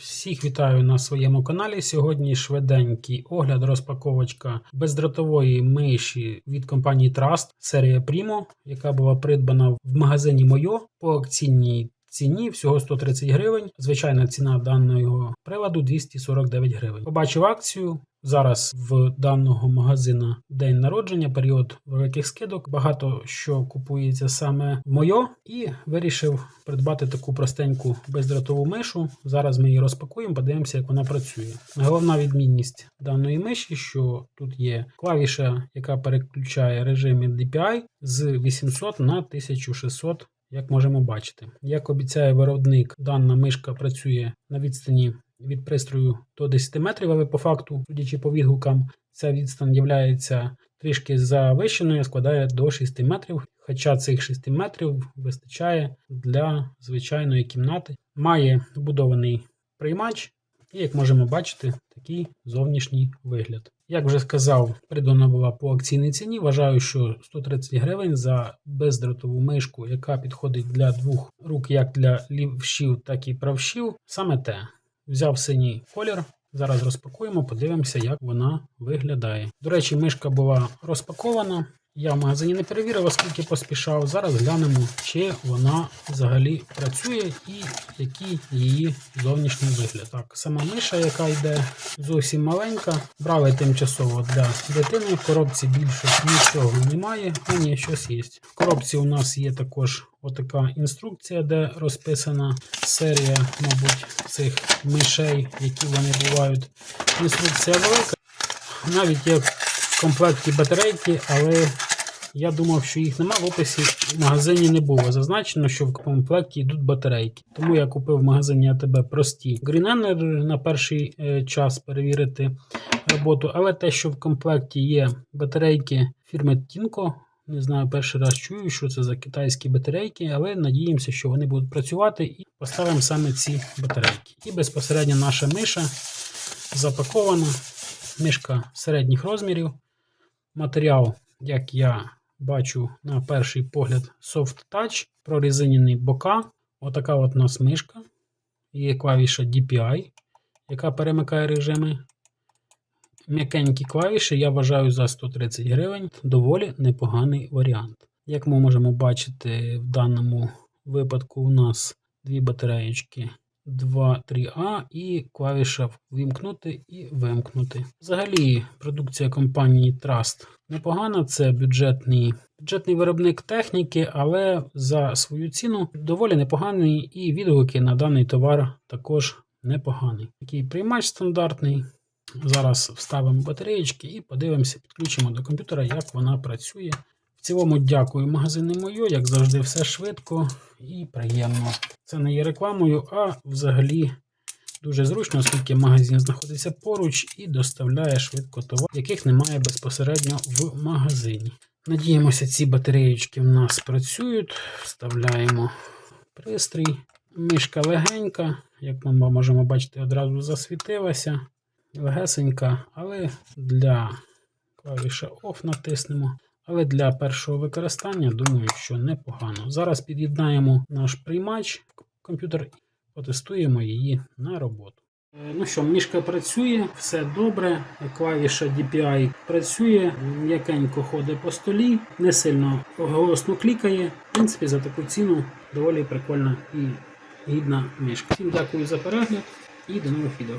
Всіх вітаю на своєму каналі. Сьогодні швиденький огляд, розпаковочка бездротової миші від компанії Trust серія Primo, яка була придбана в магазині Мойо по акційній ціні всього 130 гривень. Звичайна ціна даного приладу 249 гривень. Побачив акцію. Зараз в даного магазина день народження, період великих скидок. Багато що купується саме Мойо, і вирішив придбати таку простеньку бездротову мишу. Зараз ми її розпакуємо, подивимося, як вона працює. Головна відмінність даної миші, що тут є клавіша, яка переключає режими DPI з 800 на 1600. Як можемо бачити, як обіцяє виробник, дана мишка працює на відстані від пристрою до 10 метрів, але по факту, судячи по відгукам, ця відстань є трішки завищеною, складає до 6 метрів. Хоча цих 6 метрів вистачає для звичайної кімнати. Має вбудований приймач, і, як можемо бачити, такий зовнішній вигляд. Як вже сказав, придана була по акційній ціні. Вважаю, що 130 гривень за бездротову мишку, яка підходить для двох рук, як для лівшів, так і правшів. Саме те. Взяв синій колір. Зараз розпакуємо, подивимося, як вона виглядає. До речі, мишка була розпакована. Я в магазині не перевірив, оскільки поспішав. Зараз глянемо, чи вона взагалі працює і який її зовнішній вигляд. Так, сама миша, яка йде зовсім маленька. Брали тимчасово для дитини. В коробці більше нічого немає, а ні, щось є. В коробці у нас є також отака інструкція, де розписана серія, мабуть, цих мишей, які вони бувають. Інструкція велика. Навіть є в комплекті батарейки, але я думав, що їх нема. В описі в магазині не було. Зазначено, що в комплекті йдуть батарейки. Тому я купив в магазині АТБ прості Green Energy на перший е, час перевірити роботу. Але те, що в комплекті є батарейки фірми Tinko, не знаю, перший раз чую, що це за китайські батарейки, але надіємося, що вони будуть працювати і поставимо саме ці батарейки. І безпосередньо наша миша запакована. Мишка середніх розмірів. Матеріал, як я бачу на перший погляд, Soft Touch, прорізинені бока. Отака от у нас мишка. Є клавіша DPI, яка перемикає режими. М'якенькі клавіші, я вважаю за 130 гривень. Доволі непоганий варіант. Як ми можемо бачити, в даному випадку у нас дві батареєчки 2-3А і клавіша вимкнути і вимкнути. Взагалі, продукція компанії Trust непогана, це бюджетний бюджетний виробник техніки, але за свою ціну доволі непоганий, і відгуки на даний товар також непоганий. Такий приймач стандартний. Зараз вставимо батареєчки і подивимося, підключимо до комп'ютера, як вона працює. В цілому, дякую магазини Мойо, як завжди, все швидко і приємно. Це не є рекламою, а взагалі дуже зручно, оскільки магазин знаходиться поруч і доставляє швидко товар, яких немає безпосередньо в магазині. Надіємося, ці батареєчки в нас працюють. Вставляємо пристрій. Мішка легенька, як ми можемо бачити, одразу засвітилася. Легесенька, але для клавіші OFF натиснемо. Але для першого використання, думаю, що непогано. Зараз під'єднаємо наш приймач в комп'ютер і потестуємо її на роботу. Е, ну що, мішка працює, все добре. Клавіша DPI працює, м'якенько ходить по столі, не сильно голосно клікає. В принципі, за таку ціну доволі прикольна і гідна мішка. Всім дякую за перегляд і до нових відео.